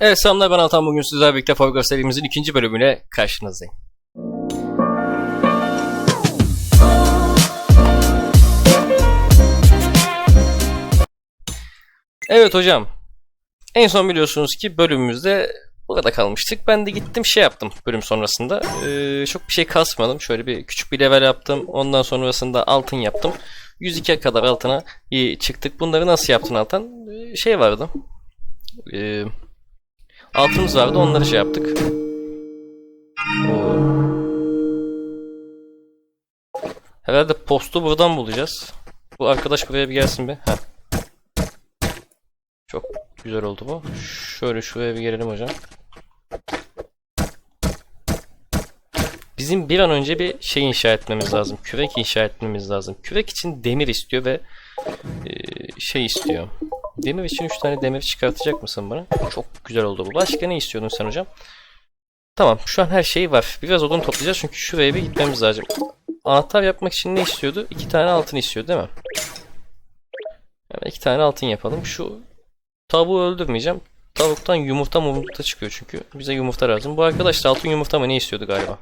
Evet selamlar ben Altan bugün sizlerle birlikte Forgo serimizin ikinci bölümüyle karşınızdayım. Evet hocam. En son biliyorsunuz ki bölümümüzde burada kalmıştık. Ben de gittim şey yaptım bölüm sonrasında. Ee, çok bir şey kasmadım. Şöyle bir küçük bir level yaptım. Ondan sonrasında altın yaptım. 102'ye kadar altına iyi çıktık. Bunları nasıl yaptın Altan? Ee, şey vardı. Ee, altımız vardı onları şey yaptık. Oo. Herhalde postu buradan bulacağız. Bu arkadaş buraya bir gelsin be. Heh. Çok güzel oldu bu. Şöyle şuraya bir gelelim hocam. Bizim bir an önce bir şey inşa etmemiz lazım. Kürek inşa etmemiz lazım. Kürek için demir istiyor ve e, şey istiyor. Demir için 3 tane demir çıkartacak mısın bana? Çok güzel oldu bu. Başka ne istiyordun sen hocam? Tamam şu an her şey var. Biraz odun toplayacağız çünkü şuraya bir gitmemiz lazım. Anahtar yapmak için ne istiyordu? 2 tane altın istiyor değil mi? Hemen 2 tane altın yapalım. Şu tavuğu öldürmeyeceğim. Tavuktan yumurta yumurta çıkıyor çünkü. Bize yumurta lazım. Bu arkadaş da altın yumurta mı ne istiyordu galiba?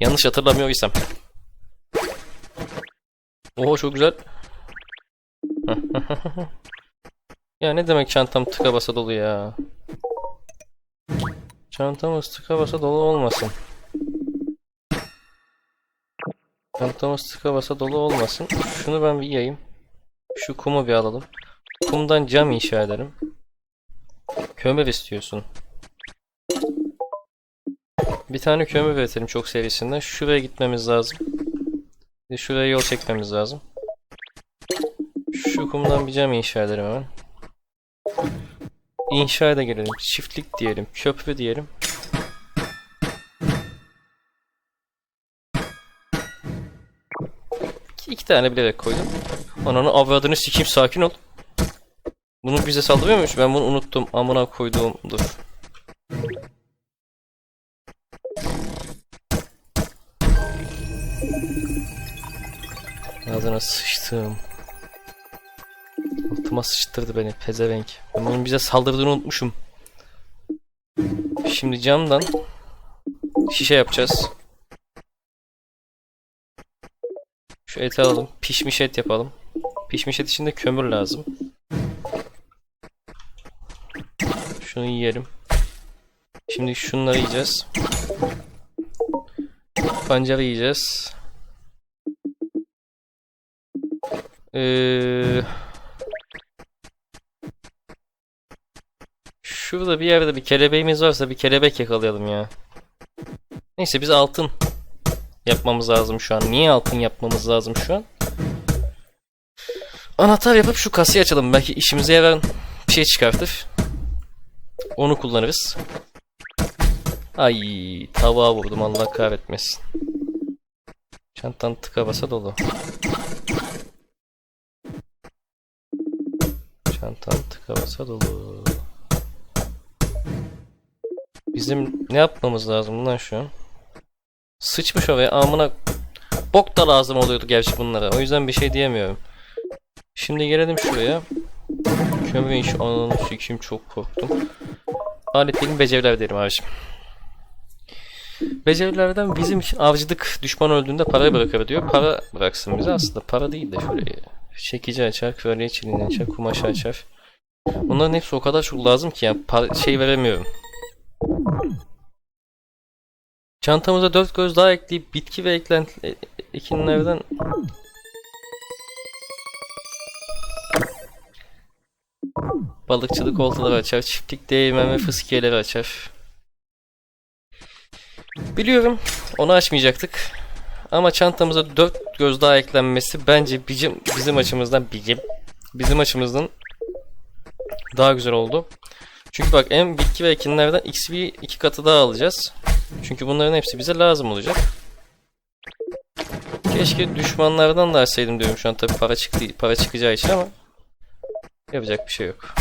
Yanlış hatırlamıyorsam. Oho çok güzel. ya ne demek çantam tıka basa dolu ya. Çantamız tıka basa dolu olmasın. Çantamız tıka basa dolu olmasın. Şunu ben bir yiyeyim. Şu kumu bir alalım. Kumdan cam inşa ederim. Kömür istiyorsun. Bir tane kömür üretelim çok serisinden. Şuraya gitmemiz lazım. Şuraya yol çekmemiz lazım. Şu kumdan bir cam inşa ederim hemen. İnşa da gelelim. Çiftlik diyelim. Köprü diyelim. İki, tane bilerek koydum. Ananı avradını sikeyim sakin ol. Bunu bize saldırıyor muymuş? Ben bunu unuttum. Amına koyduğum. Dur. Ağzına sıçtım. Altıma sıçtırdı beni pezevenk. Ben bunun bize saldırdığını unutmuşum. Şimdi camdan şişe yapacağız. Şu eti alalım. Pişmiş et yapalım. Pişmiş et için de kömür lazım. Şunu yiyelim. Şimdi şunları yiyeceğiz. Pancarı yiyeceğiz. Ee, şurada bir yerde bir kelebeğimiz varsa bir kelebek yakalayalım ya. Neyse biz altın yapmamız lazım şu an. Niye altın yapmamız lazım şu an? Anahtar yapıp şu kasayı açalım. Belki işimize yarayan bir şey çıkartır. Onu kullanırız. Ay tavuğa vurdum Allah kahretmesin. Çantan tıka basa dolu. Çantam tıka basa dolu. Bizim ne yapmamız lazım lan şu an? Sıçmış oraya amına bok da lazım oluyordu gerçi bunlara. O yüzden bir şey diyemiyorum. Şimdi gelelim şuraya. Kömürün şu ananı sikeyim çok korktum. Aletlerin beceriler derim abiciğim. Becerilerden bizim avcılık düşman öldüğünde para bırakır diyor. Para bıraksın bize aslında para değil de şöyle çekici açar, kraliye çeliğini açar, kumaşı açar. Bunların hepsi o kadar çok lazım ki yani para, şey veremiyorum. Çantamıza dört göz daha ekleyip bitki ve eklenti e- ekinlerden balıkçılık oltaları açar, çiftlik değirmen ve fıskiyeleri açar. Biliyorum onu açmayacaktık. Ama çantamıza dört göz daha eklenmesi bence bizim, bizim açımızdan bizim, bizim açımızdan daha güzel oldu. Çünkü bak en bitki ve ekinlerden XP iki katı daha alacağız. Çünkü bunların hepsi bize lazım olacak. Keşke düşmanlardan da açsaydım diyorum şu an tabi para çıktı para çıkacağı için ama yapacak bir şey yok.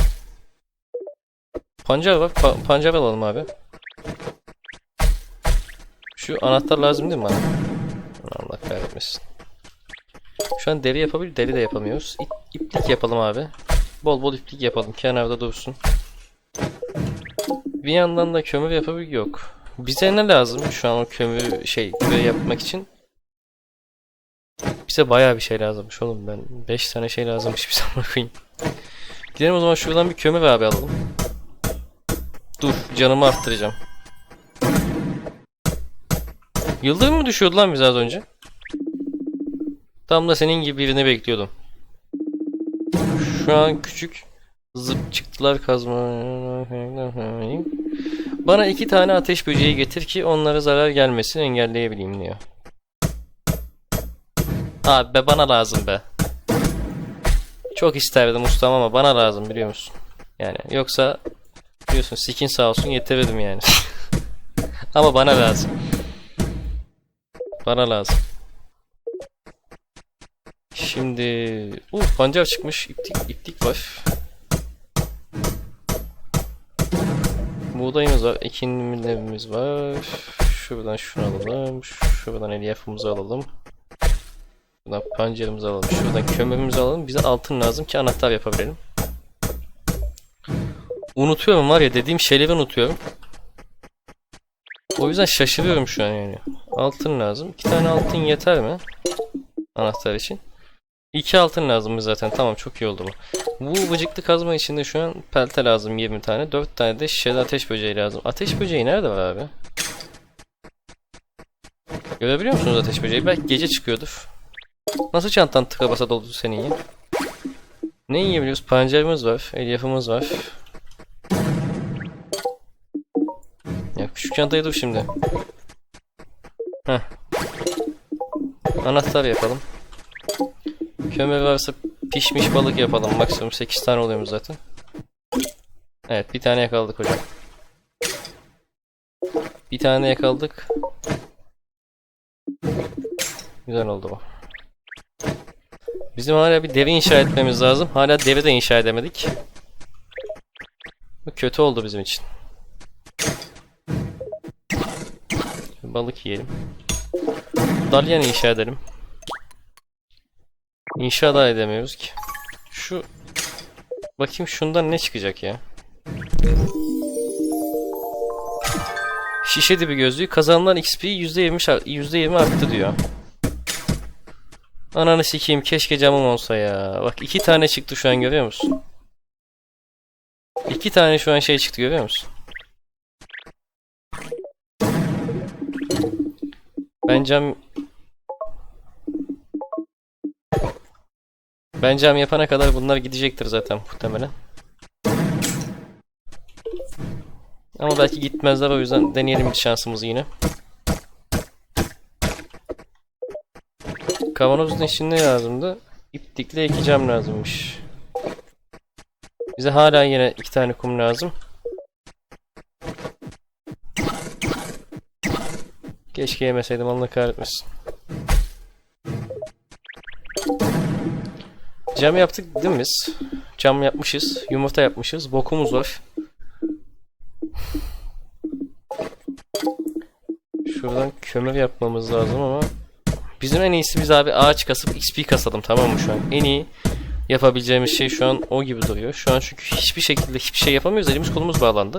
Pancar var. Pa- pancar alalım abi. Şu anahtar lazım değil mi bana? Allah kahretmesin. Şu an deri yapabilir, deri de yapamıyoruz. İp, iplik yapalım abi. Bol bol iplik yapalım. Kenarda dursun. Bir yandan da kömür yapabilir yok. Bize ne lazım şu an o kömür şey yapmak için? Bize bayağı bir şey lazımmış oğlum ben. 5 tane şey lazımmış bize amına koyayım. Gidelim o zaman şuradan bir kömür abi alalım. Dur canımı arttıracağım. Yıldırım mı düşüyordu lan bize az önce? Tam da senin gibi birini bekliyordum. Şu an küçük zıp çıktılar kazma. Bana iki tane ateş böceği getir ki onlara zarar gelmesin engelleyebileyim diyor. Abi be bana lazım be. Çok isterdim ustam ama bana lazım biliyor musun? Yani yoksa biliyorsun skin sağ olsun getirirdim yani. ama bana lazım. Bana lazım. Şimdi uh pancar çıkmış. İptik, iptik var. Buğdayımız var. Ekinlerimiz var. Şuradan şunu alalım. Şuradan elyafımızı alalım. Buradan pancarımızı alalım. Şuradan kömürümüzü alalım. Bize altın lazım ki anahtar yapabilelim. Unutuyorum var ya dediğim şeyleri unutuyorum. O yüzden şaşırıyorum şu an yani. Altın lazım. İki tane altın yeter mi? Anahtar için. İki altın lazım zaten. Tamam çok iyi oldu bu. Bu bıcıklı kazma içinde şu an pelte lazım 20 tane. 4 tane de şişeli ateş böceği lazım. Ateş böceği nerede var abi? Görebiliyor musunuz ateş böceği? Belki gece çıkıyordur. Nasıl çantan tıka basa doldu senin ya? Ne yiyebiliyoruz? Pancarımız var. Elyafımız var. Ya küçük çantayı dur şimdi. Heh. Anahtar yapalım. Kömür varsa pişmiş balık yapalım. Maksimum 8 tane oluyormuş zaten. Evet bir tane yakaladık hocam. Bir tane yakaladık. Güzel oldu bu. Bizim hala bir devi inşa etmemiz lazım. Hala devi de inşa edemedik. Bu kötü oldu bizim için. Balık yiyelim. Dalyan inşa edelim. İnşa da edemiyoruz ki. Şu bakayım şundan ne çıkacak ya? Şişe dibi gözlüğü kazanılan XP %20 ar- %20 arttı diyor. Ananı sikeyim keşke camım olsa ya. Bak iki tane çıktı şu an görüyor musun? İki tane şu an şey çıktı görüyor musun? Ben cam Ben cam yapana kadar bunlar gidecektir zaten muhtemelen. Ama belki gitmezler o yüzden deneyelim bir şansımızı yine. Kavanozun için ne lazımdı? İplikle iki cam lazımmış. Bize hala yine iki tane kum lazım. Keşke yemeseydim Allah kahretmesin. Cam yaptık değil mi biz? Cam yapmışız. Yumurta yapmışız. Bokumuz var. Şuradan kömür yapmamız lazım ama bizim en iyisi biz abi ağaç kasıp XP kasalım tamam mı şu an? En iyi yapabileceğimiz şey şu an o gibi duruyor. Şu an çünkü hiçbir şekilde hiçbir şey yapamıyoruz. Elimiz kolumuz bağlandı.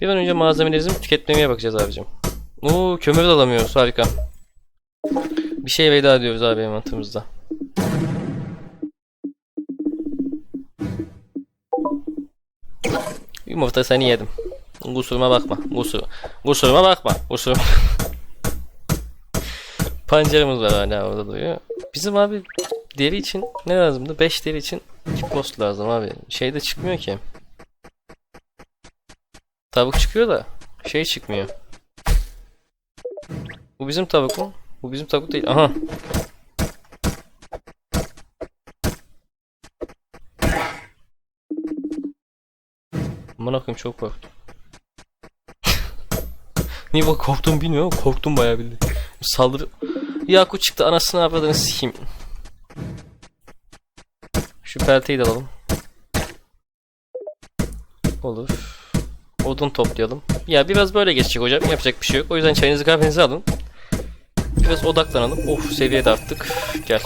Bir an önce malzemelerimizi tüketmeye bakacağız abicim. Oo kömür de alamıyoruz harika. Bir şey veda ediyoruz abi envanterimizde. Yumurta seni yedim. Kusuruma bakma. Kusur. Kusuruma bakma. Kusuruma. Pancarımız var hala orada duruyor. Bizim abi deri için ne lazımdı? 5 deri için 2 post lazım abi. Şey de çıkmıyor ki. Tavuk çıkıyor da şey çıkmıyor. Bu bizim tavuk mu? Bu bizim tavuk değil. Aha. Aman koyayım çok korktum. Niye bak korktum bilmiyorum ama korktum bayağı bildim. Saldırı... Yakut çıktı anasını avradını sikeyim. Şu pelteyi de alalım. Olur. Odun toplayalım. Ya biraz böyle geçecek hocam. Yapacak bir şey yok. O yüzden çayınızı kahvenizi alın. Biraz odaklanalım. Of seviye de arttık. Gel.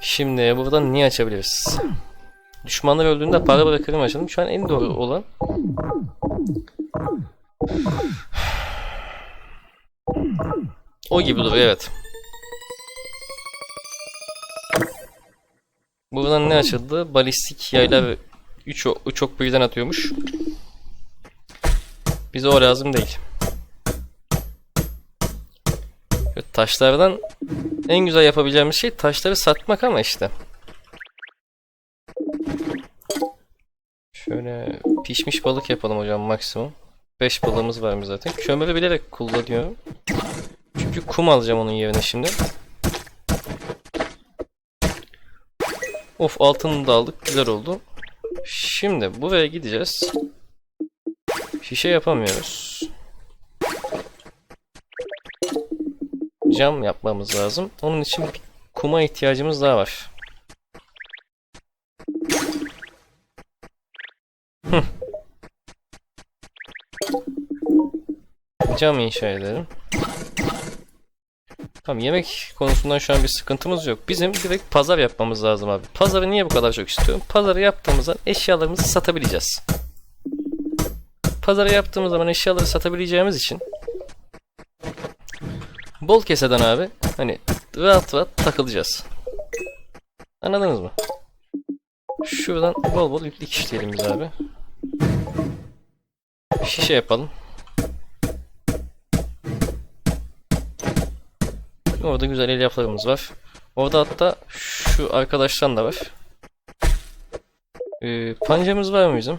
Şimdi buradan niye açabiliriz? Düşmanlar öldüğünde para bırakırım açalım. Şu an en doğru olan O gibi duruyor evet. Buradan ne açıldı? Balistik yaylar 3 3 ok birden atıyormuş. Bize o lazım değil. Taşlardan en güzel yapabileceğimiz şey taşları satmak ama işte. Şöyle pişmiş balık yapalım hocam maksimum. 5 balığımız var mı zaten? Kömürü bilerek kullanıyorum. Çünkü kum alacağım onun yerine şimdi. Of altını da aldık. Güzel oldu. Şimdi buraya gideceğiz. Şişe yapamıyoruz. Cam yapmamız lazım. Onun için bir kuma ihtiyacımız daha var. Cam inşa edelim. Tamam yemek konusundan şu an bir sıkıntımız yok. Bizim direkt pazar yapmamız lazım abi. Pazarı niye bu kadar çok istiyorum? Pazarı yaptığımızda eşyalarımızı satabileceğiz. Pazarı yaptığımız zaman eşyaları satabileceğimiz için bol keseden abi hani rahat rahat takılacağız. Anladınız mı? Şuradan bol bol iplik işleyelim biz abi. Şişe yapalım. Orada güzel elyaflarımız var. Orada hatta şu arkadaştan da var. Ee, pancamız var mı bizim?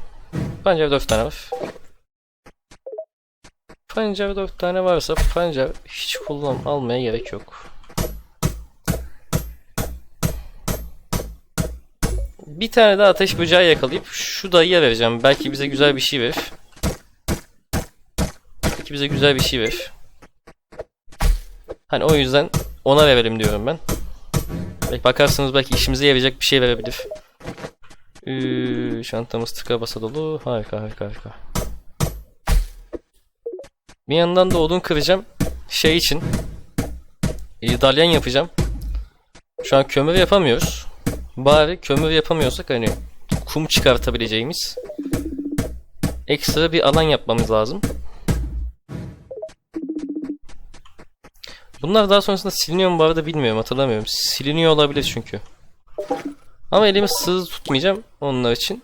Pancar 4 tane var. Pancar 4 tane varsa pancar hiç kullan almaya gerek yok. Bir tane daha ateş böceği yakalayıp şu dayıya vereceğim. Belki bize güzel bir şey verir. Belki bize güzel bir şey verir. Hani o yüzden ona verelim diyorum ben. Belki bakarsınız belki işimize yarayacak bir şey verebilir. Ee, çantamız tıka basa dolu. Harika harika harika. Bir yandan da odun kıracağım. Şey için. E, dalyan yapacağım. Şu an kömür yapamıyoruz. Bari kömür yapamıyorsak hani kum çıkartabileceğimiz ekstra bir alan yapmamız lazım. Bunlar daha sonrasında siliniyor mu bu arada bilmiyorum hatırlamıyorum. Siliniyor olabilir çünkü. Ama elimi sığ tutmayacağım onlar için.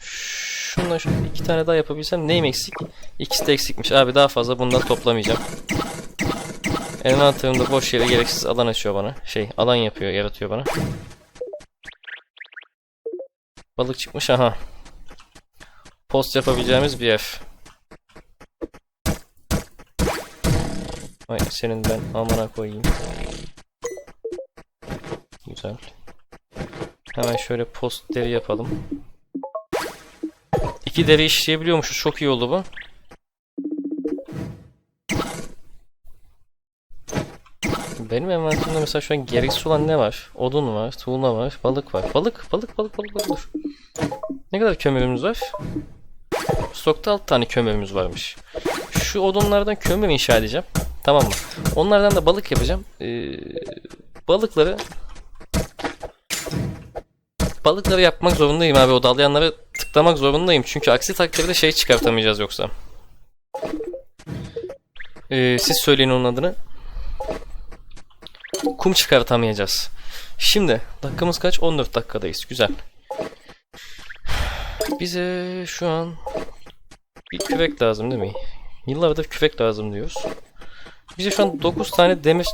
Şundan şöyle iki tane daha yapabilsem neyim eksik? İkisi de eksikmiş. Abi daha fazla bundan toplamayacağım. Envanterimde boş yere gereksiz alan açıyor bana. Şey alan yapıyor yaratıyor bana. Balık çıkmış aha. Post yapabileceğimiz bir yer. Ay senin ben amına koyayım. Güzel. Hemen şöyle post deri yapalım. İki deri işleyebiliyormuşuz. Çok iyi oldu bu. Benim envanterimde mesela şu an gereksiz olan ne var? Odun var, tuğla var, balık var. Balık, balık, balık, balık, balık. Dur. Ne kadar kömürümüz var? Stokta 6 tane kömürümüz varmış. Şu odunlardan kömür inşa edeceğim. Tamam mı? Onlardan da balık yapacağım. Ee, balıkları balıkları yapmak zorundayım abi. O dalyanları tıklamak zorundayım. Çünkü aksi takdirde şey çıkartamayacağız yoksa. Ee, siz söyleyin onun adını. Kum çıkartamayacağız. Şimdi dakikamız kaç? 14 dakikadayız. Güzel. Bize şu an bir kürek lazım değil mi? Yıllardır kürek lazım diyoruz. Bize şu an 9 tane demir...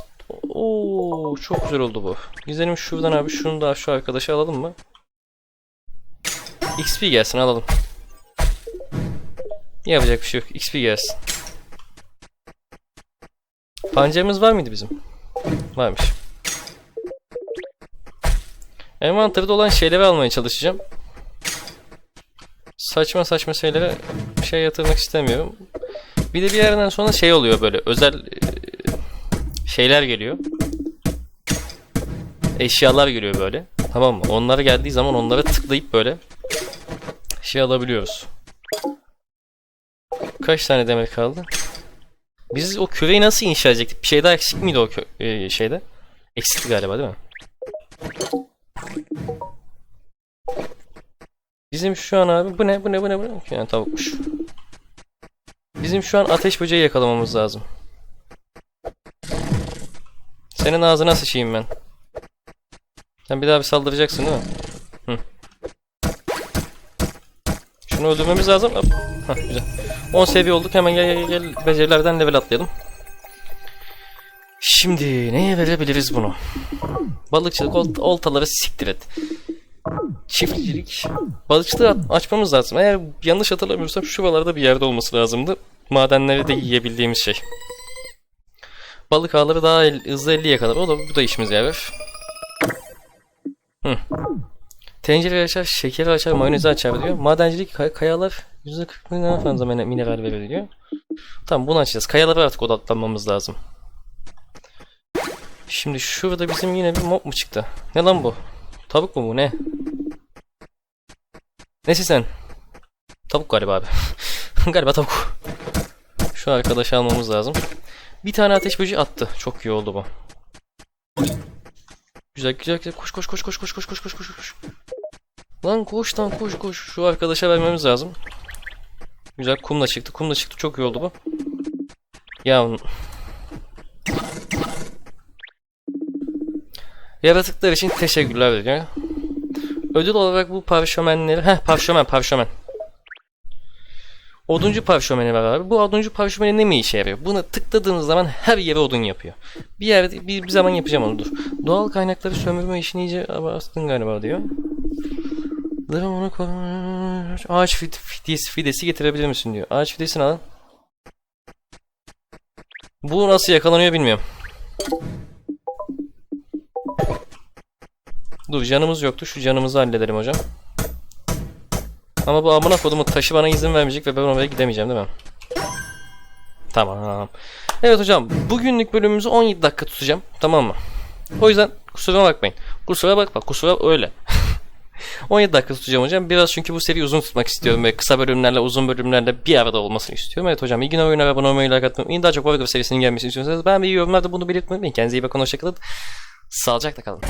Oo çok güzel oldu bu. Gidelim şuradan abi şunu da şu arkadaşı alalım mı? XP gelsin alalım. Yapacak bir şey yok. XP gelsin. Pancarımız var mıydı bizim? Varmış. Envanterde olan şeyleri almaya çalışacağım. Saçma saçma şeylere şey yatırmak istemiyorum. Bir de bir yerden sonra şey oluyor böyle özel şeyler geliyor. Eşyalar geliyor böyle. Tamam mı? Onlara geldiği zaman onlara tıklayıp böyle şey alabiliyoruz. Kaç tane demir kaldı? Biz o küreyi nasıl inşa edecektik? Bir şey daha eksik miydi o e, şeyde? Eksikti galiba değil mi? Bizim şu an abi bu ne bu ne bu ne bu ne? Yani tavukmuş. Bizim şu an ateş böceği yakalamamız lazım. Senin ağzına sıçayım ben. Sen bir daha bir saldıracaksın değil mi? Hı. Şunu öldürmemiz lazım. Hop. Hah, güzel. 10 seviye olduk. Hemen gel gel gel becerilerden level atlayalım. Şimdi neye verebiliriz bunu? Balıkçılık ol- oltaları siktir et. Çiftçilik. Balıkçılığı açmamız lazım. Eğer yanlış hatırlamıyorsam şuralarda bir yerde olması lazımdı. Madenleri de yiyebildiğimiz şey. Balık ağları daha el- hızlı 50'ye kadar. O da bu da işimize yarar. Hı. Tencere açar, şekeri açar, mayonezi açar diyor. Madencilik kay- kayalar %40 daha fazla mine- mineral verir diyor. Tamam bunu açacağız. Kayalara artık odaklanmamız lazım. Şimdi şurada bizim yine bir mob mu çıktı? Ne lan bu? Tavuk mu bu ne? Nesi sen? Tavuk galiba abi. galiba tavuk. Şu arkadaşı almamız lazım. Bir tane ateş böceği attı. Çok iyi oldu bu. Güzel güzel güzel. Koş koş koş koş koş koş koş koş koş koş. Lan koş lan koş koş. Şu arkadaşa vermemiz lazım. Güzel kumla çıktı. Kumla çıktı. Çok iyi oldu bu. Ya Yaratıklar için teşekkürler diyor. Ödül olarak bu parşömenleri... Heh parşömen parşömen. Oduncu parşömeni var abi. Bu oduncu parşömeni ne mi işe yarıyor? Buna tıkladığınız zaman her yere odun yapıyor. Bir yerde bir, bir zaman yapacağım onu dur. Doğal kaynakları sömürme işini iyice bastın galiba diyor. Durum onu koru- Ağaç fid- fidesi, fidesi getirebilir misin diyor. Ağaç fidesini alın. Bu nasıl yakalanıyor bilmiyorum. Dur canımız yoktu. Şu canımızı halledelim hocam. Ama bu amına kodumun taşı bana izin vermeyecek ve ben oraya gidemeyeceğim değil mi? Tamam. Evet hocam bugünlük bölümümüzü 17 dakika tutacağım. Tamam mı? O yüzden kusura bakmayın. Kusura bakma. Kusura öyle. 17 dakika tutacağım hocam. Biraz çünkü bu seriyi uzun tutmak istiyorum ve kısa bölümlerle uzun bölümlerle bir arada olmasını istiyorum. Evet hocam günler oyuna ve abone olmayı like atmayı. Daha çok Warcraft serisinin gelmesini istiyorsanız ben bir yorumlarda bunu belirtmeyi unutmayın. Kendinize iyi bakın hoşçakalın. Sağlıcakla kalın.